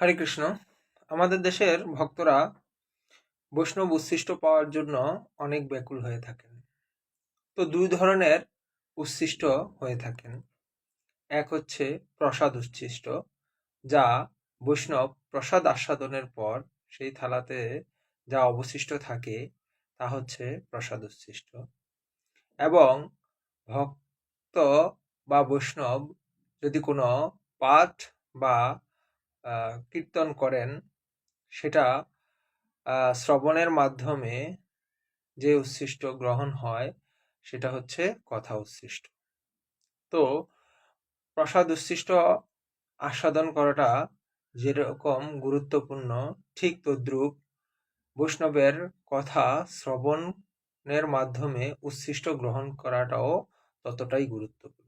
হরে কৃষ্ণ। আমাদের দেশের ভক্তরা বৈষ্ণব উচ্ছিষ্ট পাওয়ার জন্য অনেক ব্যাকুল হয়ে থাকেন। তো দুই ধরনের উচ্ছিষ্ট হয়ে থাকেন। এক হচ্ছে প্রসাদ উচ্ছিষ্ট, যা বৈষ্ণব প্রসাদ আস্বাদনের পর সেই থালাতে যা অবশিষ্ট থাকে, তা হচ্ছে প্রসাদ উচ্ছিষ্ট। এবং ভক্ত বা বৈষ্ণব যদি কোনো পাঠ বা কীর্তন করেন, সেটা শ্রবণের মাধ্যমে যে উচ্ছিষ্ট গ্রহণ হয়, সেটা হচ্ছে কথা উচ্ছিষ্ট। তো, প্রসাদ উচ্ছিষ্ট আস্বাদন করাটা যেরকম গুরুত্বপূর্ণ, ঠিক তদ্রুপ বৈষ্ণবের কথা শ্রবণের মাধ্যমে উচ্ছিষ্ট গ্রহণ করাটাও ততটাই গুরুত্বপূর্ণ।